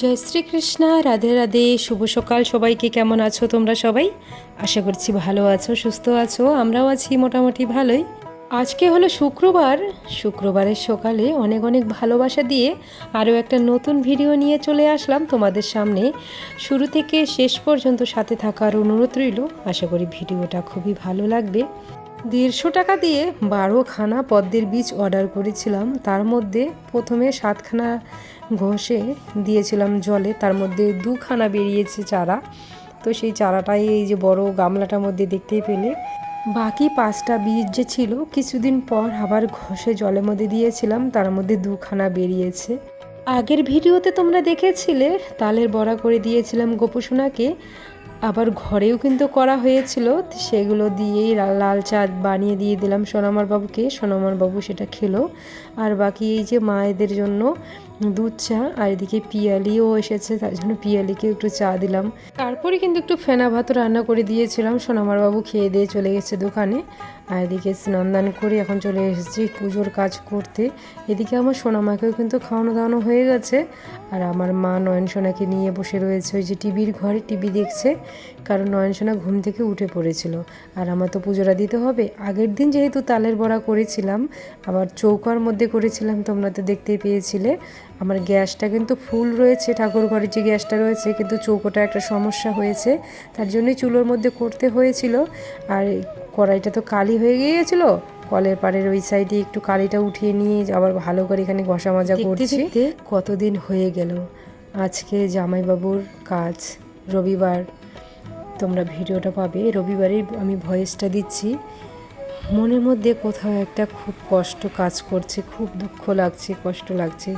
জয় শ্রীকৃষ্ণ, রাধে রাধে, শুভ সকাল সবাইকে। কেমন আছো তোমরা সবাই? আশা করছি ভালো আছো, সুস্থ আছো, আমরাও আছি মোটামুটি ভালোই। আজকে হলো শুক্রবার। শুক্রবারের সকালে অনেক অনেক ভালোবাসা দিয়ে আরও একটা নতুন ভিডিও নিয়ে চলে আসলাম তোমাদের সামনে। শুরু থেকে শেষ পর্যন্ত সাথে থাকার অনুরোধ রইল। আশা করি ভিডিওটা খুবই ভালো লাগবে। দেড়শো টাকা দিয়ে বারোখানা পদ্মের বীজ অর্ডার করেছিলাম। তার মধ্যে প্রথমে সাতখানা ঘষে দিয়েছিলাম জলে, তার মধ্যে দুখানা বেরিয়েছে চারা। তো সেই চারাটাই এই যে বড় গামলাটার মধ্যে দেখতেই পেলে। বাকি পাঁচটা বীজ যে ছিল, কিছুদিন পর আবার ঘষে জলের মধ্যে দিয়েছিলাম, তার মধ্যে দুখানা বেরিয়েছে। আগের ভিডিওতে তোমরা দেখেছিলে, তালের বড়া করে দিয়েছিলাম গোপুসোনাকে। আবার ঘরেও কিন্তু করা হয়েছিল, সেগুলো দিয়েই লাল চাঁদ বানিয়ে দিয়ে দিলাম সোনামার বাবুকে, সোনামার বাবু সেটা খেলো। আর বাকি এই যে মায়েদের জন্য দুধ, চা আর এদিকে পিয়ালিও এসেছে, তার জন্য পিয়ালিকে একটু চা দিলাম। তারপরে কিন্তু একটু ফেনা ভাত রান্না করে দিয়েছিলাম। সোনামার বাবু খেয়ে দিয়ে চলে গেছে দোকানে। আর এদিকে স্নান দান করে এখন চলে এসেছি পুজোর কাজ করতে। এদিকে আমার সোনামাকেও কিন্তু খাওয়ানো দাওয়ানো হয়ে গেছে। আর আমার মা নয়ন সোনাকে নিয়ে বসে রয়েছে ওই যে টিভির ঘরে। টিভি দেখছে, কারণ নয়ন সোনা ঘুম থেকে উঠে পড়েছিল। আর আমার তো পুজোটা দিতে হবে। আগের দিন যেহেতু তালের বড়া করেছিলাম, আবার চৌকার মধ্যে করেছিলাম, তোমরা তো দেখতেই পেয়েছিলে। আমার গ্যাসটা কিন্তু ফুল রয়েছে ঠাকুর ঘরের যে গ্যাসটা রয়েছে কিন্তু চৌকোটা একটা সমস্যা হয়েছে। তার জন্যই চুলোর মধ্যে করতে হয়েছিল। আর কড়াইটা তো কালি হয়ে গিয়েছিল। কলের পাড়ের ওই সাইডে একটু কালিটা উঠিয়ে নিয়ে আবার ভালো করে এখানে ঘষা মাজা করছি। কতদিন হয়ে গেল? আজকে জামাইবাবুর কাজ রবিবার। তোমরা ভিডিওটা পাবে। রবিবারেই আমি ভয়েসটা দিচ্ছি। মনের মধ্যে কোথাও একটা খুব কষ্ট কাজ করছে, খুব দুঃখ লাগছে, কষ্ট লাগছে।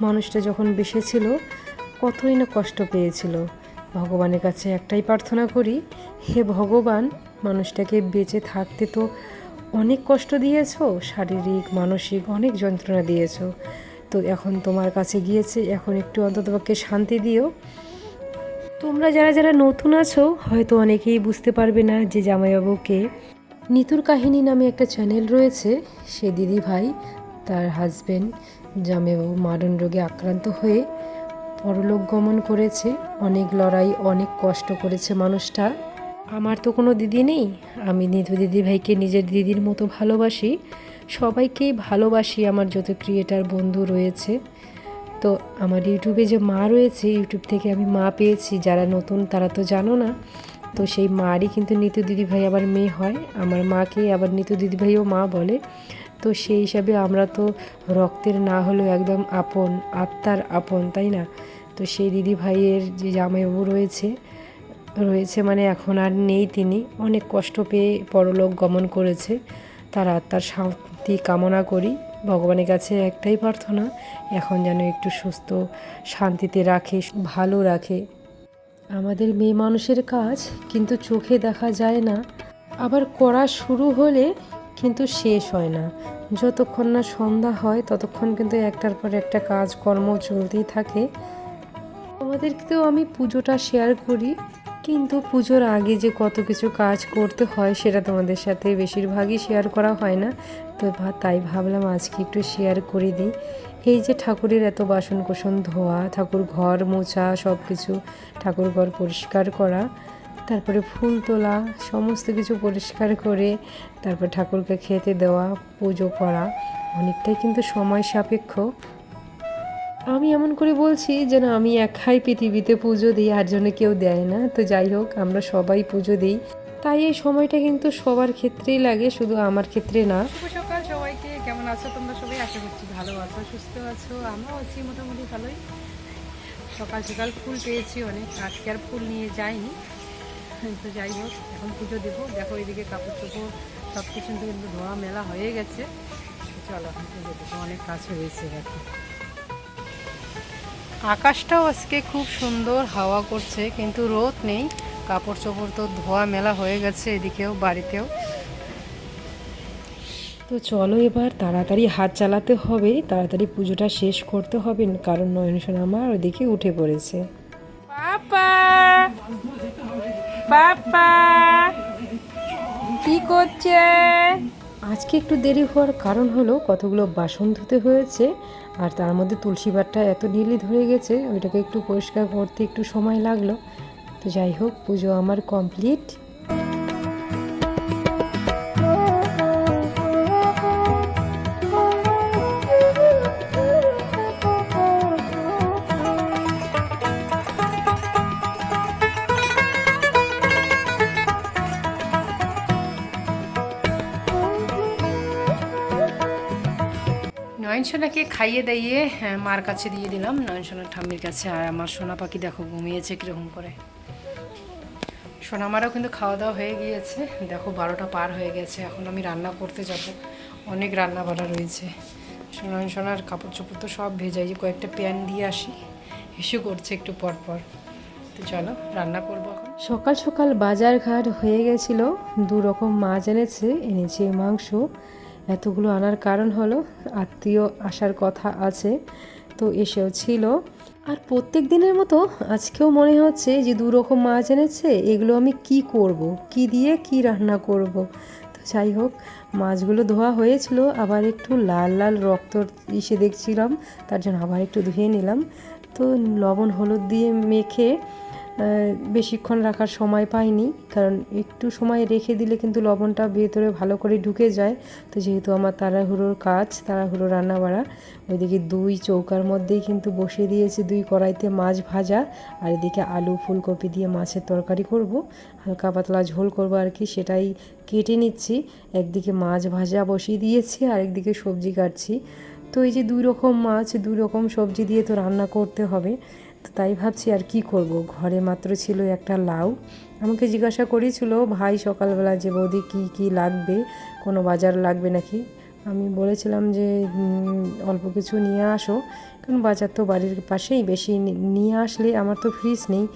মানুষটা যখন বেসেছিল কতই না কষ্ট পেয়েছিল। ভগবানের কাছে একটাই প্রার্থনা করি, হে ভগবান, মানুষটাকে বেঁচে থাকতে তো অনেক কষ্ট দিয়েছ, শারীরিক, মানসিক অনেক যন্ত্রণা দিয়েছ। তো এখন তোমার কাছে গিয়েছে, এখন একটু অন্ততপক্ষে শান্তি দিও। তোমরা যারা যারা নতুন আছো, হয়তো অনেকেই বুঝতে পারবে না যে জামাইবাবুকে নিতুর কাহিনী নামে একটা চ্যানেল রয়েছে, সে দিদি ভাই, তার হাজবেন্ড জামাইবাবু মারণ রোগে আক্রান্ত হয়ে পরলোক গমন করেছে। অনেক লড়াই, অনেক কষ্ট করেছে মানুষটা। আমার তো কোনো দিদি নেই। আমি নিতু দিদি ভাইকে নিজের দিদির মতো ভালোবাসি। সবাইকেই ভালোবাসি। আমার যত ক্রিয়েটার বন্ধু রয়েছে। তো আমার ইউটিউবে যে মা রয়েছে, ইউটিউব থেকে আমি মা পেয়েছি। যারা নতুন, তারা তো জানো না। তো সেই মারই কিন্তু নিতু দিদিভাই আবার মেয়ে হয়। আমার মাকে আবার নিতু দিদিভাইও মা বলে। তো সেই হিসাবে আমরা তো রক্তের না হলেও একদম আপন, আত্মার আপন, তাই না? তো সেই দিদি ভাইয়ের যে জামাইবাবু রয়েছে রয়েছে মানে এখন আর নেই তিনি। অনেক কষ্ট পেয়ে পরলোক গমন করেছে। তার আত্মার শান্তি কামনা করি। ভগবানের কাছে একটাই প্রার্থনা, এখন যেন একটু সুস্থ শান্তিতে রাখে, ভালো রাখে। আমাদের মেয়ে মানুষের কাজ কিন্তু চোখে দেখা যায় না। আবার করা শুরু হলে কিন্তু শেষ হয় না। যতক্ষণ না সন্ধ্যা হয়, ততক্ষণ কিন্তু একটার পর একটা কাজ কর্ম চলতেই থাকে। তোমাদেরকেও আমি পুজোটা শেয়ার করি। কিন্তু পুজোর আগে যে কত কিছু কাজ করতে হয়, সেটা তোমাদের সাথে বেশিরভাগই শেয়ার করা হয় না। তো তাই ভাবলাম আজকে একটু শেয়ার করে দিই। এই যে ঠাকুরের এত বাসন কোসন ধোয়া, ঠাকুর ঘর মোছা সব কিছু ঠাকুর ঘর পরিষ্কার করা, তারপরে ফুল তোলা, সমস্ত কিছু পরিষ্কার করে, তারপর ঠাকুরকে খেতে দেওয়া, পুজো করা, অনেকটাই কিন্তু সময় সাপেক্ষ। আমি এমন করে বলছি যেন আমি একাই পৃথিবীতে পুজো দিই, আর জন্য কেউ দেয় না। তো যাই হোক, আমরা সবাই পুজো দিই। তাই এই সময়টা কিন্তু সবার ক্ষেত্রেই লাগে, শুধু আমার ক্ষেত্রে না। সকাল সবাইকে, কেমন আছো তোমরা সবাই? আশা করছি ভালো আছো, সুস্থ আছো আমরাও আছি মোটামুটি ভালোই। সকাল সকাল ফুল পেয়েছি অনেক, আজকে আর ফুল নিয়ে যাইনি। তো যাই হোক, এখন পুজো দেবো। দেখো এদিকে কাপড় চোপড় সব কিছু কিন্তু ধোয়া মেলা হয়ে গেছে। চলো এখন পুজো দেবো, অনেক কাজ হয়েছে দেখো। আকাশটাও আজকে খুব সুন্দর, হাওয়া করছে, কিন্তু রোদ নেই। কাপড় চোপড় তো ধোয়া মেলা হয়ে গেছে এদিকেও বাড়িতেও। তো চলো এবার তাড়াতাড়ি হাত চালাতে হবে তাড়াতাড়ি পুজোটা শেষ করতে হবে কারণ নয়নসন আমার ওদিকে উঠে পড়েছে। পাপা! পাপা! কি করছে? আজকে একটু দেরি হওয়ার কারণ হলো কতগুলো বাসন ধুতে হয়েছে আর তার মধ্যে তুলসী পাটটা এত নীলি ধরে গেছে ওইটাকে একটু পরিষ্কার করতে একটু সময় লাগল। তো যাই হোক পুজো আমার কমপ্লিট নয়নসোনাকে খাইয়ে দাইয়ে হ্যাঁ, মার কাছে দিয়ে দিলাম। নয়নসোনার ঠাম্মির কাছে আর আমার সোনা পাখি দেখো ঘুমিয়েছে কীরকম করে। সোনা আমারও কিন্তু খাওয়া দাওয়া হয়ে গিয়েছে। দেখো, বারোটা পার হয়ে গেছে। এখন আমি রান্না করতে যাব। অনেক রান্না বাড়া রয়েছে। সোনা, সোনার কাপড় চোপড় তো সব ভেজাই যে কয়েকটা প্যান দিয়ে আসি। হিসু করছে একটু পর পর। তো চলো, রান্না করব এখন। সকাল সকাল বাজার ঘাট হয়ে গেছিল। দু রকম মাছ এনেছে এনেছে মাংস। এতগুলো আনার কারণ হলো, আত্মীয় আসার কথা আছে। তো এসেও ছিল। আর প্রত্যেক দিনের মতো আজকেও মনে হচ্ছে যে দু রকম মাছ এনেছে, এগুলো আমি কি করব? কি দিয়ে কি রান্না করব? তো যাই হোক, মাছগুলো ধোয়া হয়েছিল, আবার একটু লাল লাল রক্ত ইসে দেখছিলাম, তার জন্য আবার একটু ধুয়ে নিলাম। তো লবণ হলুদ দিয়ে মেখে বেশিক্ষণ রাখার সময় পাইনি, কারণ একটু সময় রেখে দিলে কিন্তু লবণটা ভেতরে ভালো করে ঢুকে যায়। তো যেহেতু আমার তাড়াহুড়োর কাজ, তাড়াহুড়ো রান্না বাড়া ওইদিকে দুই চৌকার মধ্যেই কিন্তু বসিয়ে দিয়েছি, দুই কড়াইতে মাছ ভাজা, আর এদিকে আলু, ফুলকপি দিয়ে মাছের তরকারি করব। হালকা পাতলা ঝোল করব আর কি, সেটাই কেটে নিচ্ছি। একদিকে মাছ ভাজা বসিয়ে দিয়েছি, আর একদিকে সবজি কাটছি। তো এই যে দুই রকম মাছ, দুই রকম সবজি দিয়ে তো রান্না করতে হবে। তো তাই ভাবছি আর কি করব। ঘরে মাত্র ছিল একটা লাউ। আমাকে জিজ্ঞাসা করেছিল, ভাই, সকালবেলা যে বৌদি কী কী লাগবে? কোনো বাজার লাগবে নাকি? আমি বলেছিলাম যে অল্প কিছু নিয়ে আসো। কারণ বাজার তো বাড়ির পাশেই। বেশি নিয়ে আসলে আমার তো ফ্রিজ নেই।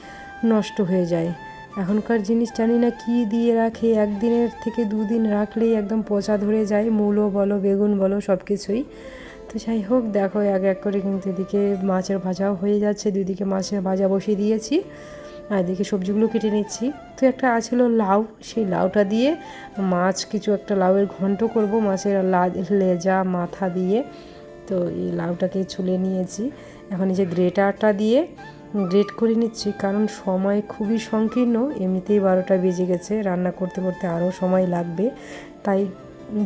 নষ্ট হয়ে যায়। এখনকার জিনিস জানি না কি দিয়ে রাখে। একদিনের থেকে দুদিন রাখলেই একদম পচা ধরে যায়। মূলো বলো, বেগুন বলো সব কিছুই তো যাই হোক, দেখো এক এক করে কিন্তু এদিকে মাছের ভাজাও হয়ে যাচ্ছে। দুদিকে মাছের ভাজা বসিয়ে দিয়েছি আর এদিকে সবজিগুলো কেটে নিচ্ছি। তো একটা আছিল লাউ, সেই লাউটা দিয়ে মাছ কিছু একটা লাউয়ের ঘন্ট করব মাছের লেজা, মাথা দিয়ে। তো এই লাউটাকে ছুলে নিয়েছি। এখন এই যে গ্রেটারটা দিয়ে গ্রেট করে নিচ্ছি, কারণ সময় খুবই সংকীর্ণ। এমনিতেই বারোটা বেজে গেছে, রান্না করতে করতে আরও সময় লাগবে। তাই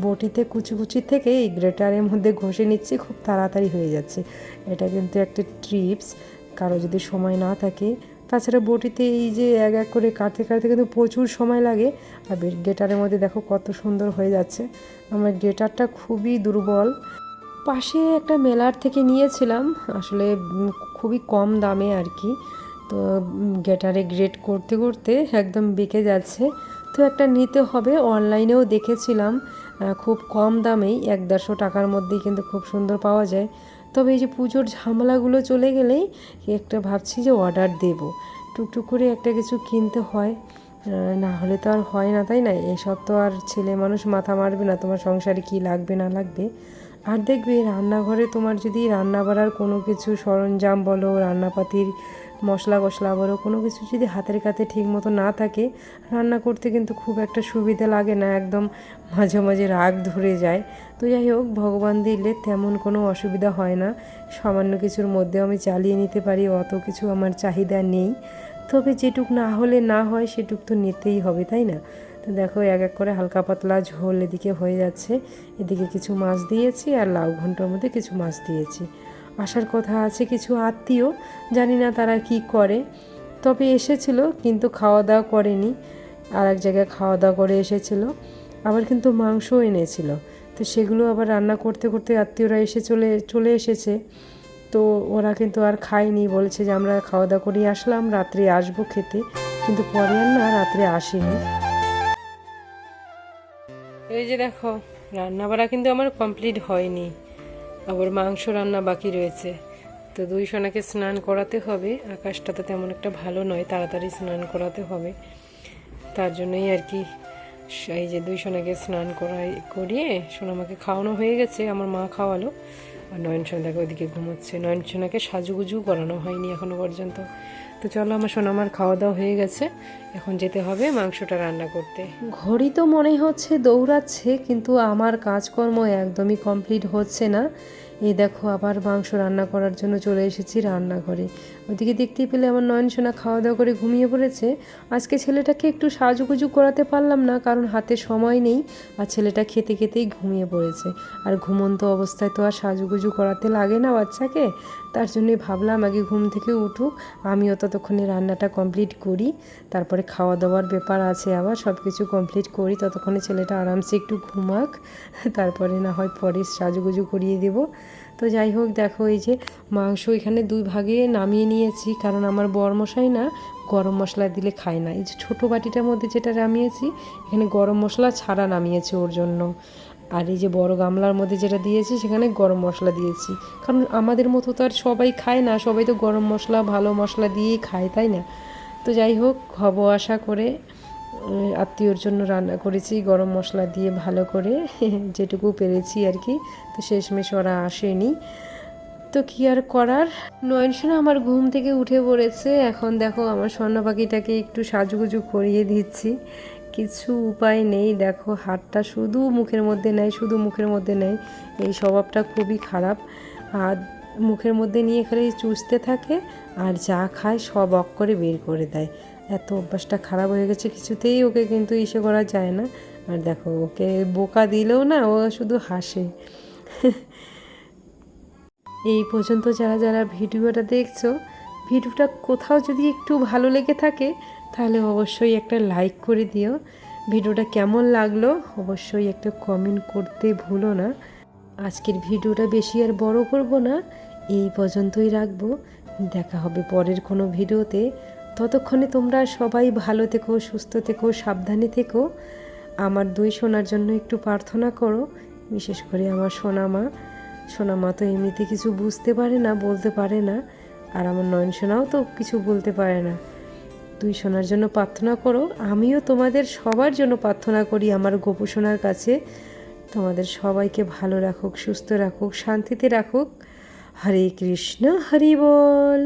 বটিতে কুচি কুচি থেকে এই গ্রেটারের মধ্যে ঘষে নিচ্ছি, খুব তাড়াতাড়ি হয়ে যাচ্ছে। এটা কিন্তু একটা ট্রিপস, কারও যদি সময় না থাকে। তাছাড়া বটিতে এই যে এক এক করে কাটতে কাটতে কিন্তু প্রচুর সময় লাগে। আর গ্রেটারের মধ্যে দেখো কত সুন্দর হয়ে যাচ্ছে। আমার গ্রেটারটা খুবই দুর্বল। পাশে একটা মেলার থেকে নিয়েছিলাম, আসলে খুবই কম দামে আর কি। তো গেটারে গ্রেড করতে করতে একদম বেঁকে যাচ্ছে। তো একটা নিতে হবে, অনলাইনেও দেখেছিলাম। খুব কম দামেই এক দেড়শো টাকার মধ্যেই কিন্তু খুব সুন্দর পাওয়া যায়। তবে এই যে পুজোর ঝামেলাগুলো চলে গেলেই একটা ভাবছি যে অর্ডার দেব। টুকটুক করে একটা কিছু কিনতে হয়। না হলে তো আর হয় না, তাই না? এসব তো আর ছেলে মানুষ মাথা মারবে না, তোমার সংসারে কি লাগবে, না লাগবে? আর দেখবে রান্নাঘরে তোমার যদি রান্না বাড়ার কোনো কিছু সরঞ্জাম বলো, রান্নাপাতির মশলা কষলা বলো কোনো কিছু যদি হাতের কাছে ঠিক মতো না থাকে, রান্না করতে কিন্তু খুব একটা সুবিধা লাগে না, একদম মাঝে মাঝে রাগ ধরে যায়। তো যাই হোক, ভগবান দিলে তেমন কোনো অসুবিধা হয় না। সামান্য কিছুর মধ্যেও আমি চালিয়ে নিতে পারি, অত কিছু আমার চাহিদা নেই। তবে যেটুক না হলে না হয়, সেটুক তো নিতেই হবে, তাই না? তো দেখো, এক এক করে হালকা পাতলা ঝোল এদিকে হয়ে যাচ্ছে। এদিকে কিছু মাছ দিয়েছি আর লাউ ঘণ্টার মধ্যে কিছু মাছ দিয়েছি। আসার কথা আছে, কিছু আত্মীয়, জানি না তারা কি করে। তবে এসেছিল, কিন্তু খাওয়া দাওয়া করেনি। আর এক জায়গায় খাওয়া দাওয়া করে এসেছিল। আবার কিন্তু মাংসও এনেছিল। তো সেগুলো আবার রান্না করতে করতে আত্মীয়রা এসে চলে চলে এসেছে। তো ওরা কিন্তু আর খায়নি, বলেছে যে আমরা খাওয়া দাওয়া করেই আসলাম, রাত্রে আসব খেতে। কিন্তু পরে আর না, রাত্রে আসেনি। এই যে দেখো রান্না বাড়া কিন্তু আমার কমপ্লিট হয়নি। আবার মাংস রান্না বাকি রয়েছে। তো দুই সোনাকে স্নান করাতে হবে। আকাশটা তো তেমন একটা ভালো নয়, তাড়াতাড়ি স্নান করাতে হবে। তার জন্যই আর কি এই যে দুই সোনাকে স্নান করাই, করিয়ে সোনামাকে খাওয়ানো হয়ে গেছে, আমার মা খাওয়ালো। আর নয়ন সোনা দেখো ওইদিকে ঘুমোচ্ছে। নয়ন সোনাকে সাজুগুজু করানো হয়নি এখনও পর্যন্ত। তো চলো আমার সোনামার খাওয়া দাওয়া হয়ে গেছে। এখন যেতে হবে মাংসটা রান্না করতে। ঘড়ি তো মনে হচ্ছে দৌড়াচ্ছে, কিন্তু আমার কাজকর্ম একদমই কমপ্লিট হচ্ছে না। এই দেখো, আবার মাংস রান্না করার জন্য চলে এসেছি রান্নাঘরে। ওদিকে দেখতেই পেলে আমার নয়ন সোনা খাওয়া দাওয়া করে ঘুমিয়ে পড়েছে। আজকে ছেলেটাকে একটু সাজুগুজু করাতে পারলাম না, কারণ হাতে সময় নেই আর ছেলেটা খেতে খেতেই ঘুমিয়ে পড়েছে। আর ঘুমন্ত অবস্থায় তো আর সাজুগুজু করাতে লাগে না বাচ্চাকে। তার জন্যই ভাবলাম আগে ঘুম থেকে উঠুক, আমিও ততক্ষণে রান্নাটা কমপ্লিট করি। তারপরে খাওয়া দাওয়ার ব্যাপার আছে আবার সব কিছু কমপ্লিট করি, ততক্ষণে ছেলেটা আরামসে একটু ঘুমাক। তারপরে না হয় পরে সাজুগুজু করিয়ে দেব। তো যাই হোক, দেখো এই যে মাংস এখানে দুই ভাগে নামিয়ে নিয়েছি, কারণ আমার বরমশাই না গরম মশলা দিলে খায় না। এই যে ছোটো বাটিটার মধ্যে যেটা নামিয়েছি, এখানে গরম মশলা ছাড়া নামিয়েছি ওর জন্য। আর এই যে বড় গামলার মধ্যে যেটা দিয়েছি, সেখানে গরম মশলা দিয়েছি। কারণ আমাদের মতো তো আর সবাই খায় না, সবাই তো গরম মশলা, ভালো মশলা দিয়েই খায়, তাই না? তো যাই হোক হব আশা করে আত্মীয়র জন্য রান্না করেছি, গরম মশলা দিয়ে ভালো করে, যেটুকু পেরেছি আর কি। তো শেষমেশ ওরা আসেনি। তো কি আর করার? নয়নসোনা আমার ঘুম থেকে উঠে পড়েছে। এখন দেখো আমার স্বর্ণ পাখিটাকে একটু সাজুগুজু করিয়ে দিচ্ছি। কিছু উপায় নেই, দেখো হাতটা শুধু মুখের মধ্যে নেয়, শুধু মুখের মধ্যে নেয়। এই স্বভাবটা খুবই খারাপ। আর মুখের মধ্যে নিয়ে খালি চুষতে থাকে আর যা খায় সব অক করে বের করে দেয়। এত অভ্যাসটা খারাপ হয়ে গেছে, কিছুতেই ওকে কিন্তু ইসে করা যায় না। আর দেখো, ওকে বোকা দিলেও না, ও শুধু হাসে। এই পর্যন্ত যারা যারা ভিডিওটা দেখছ, ভিডিওটা কোথাও যদি একটু ভালো লেগে থাকে, তাহলে অবশ্যই একটা লাইক করে দিও। ভিডিওটা কেমন লাগল, অবশ্যই একটা কমেন্ট করতে ভুলো না। আজকের ভিডিওটা বেশি আর বড় করব না, এই পর্যন্তই রাখব। দেখা হবে পরের কোনো ভিডিওতে। ততক্ষণে তোমরা সবাই ভালো থেকো, সুস্থ থেকো, সাবধানে থেকো। আমার দুই সোনার জন্য একটু প্রার্থনা করো, বিশেষ করে আমার সোনা মা সোনা মা তো এমনিতে কিছু বুঝতে পারে না, বলতে পারে না, আর আমার নয়ন সোনাও তো কিছু বলতে পারে না। দুই সোনার জন্য প্রার্থনা করো, আমিও তোমাদের সবার জন্য প্রার্থনা করি আমার গোপু সোনার কাছে। তোমাদের সবাইকে ভালো রাখুক, সুস্থ রাখুক, শান্তিতে রাখুক। হরে কৃষ্ণ, হরি বল।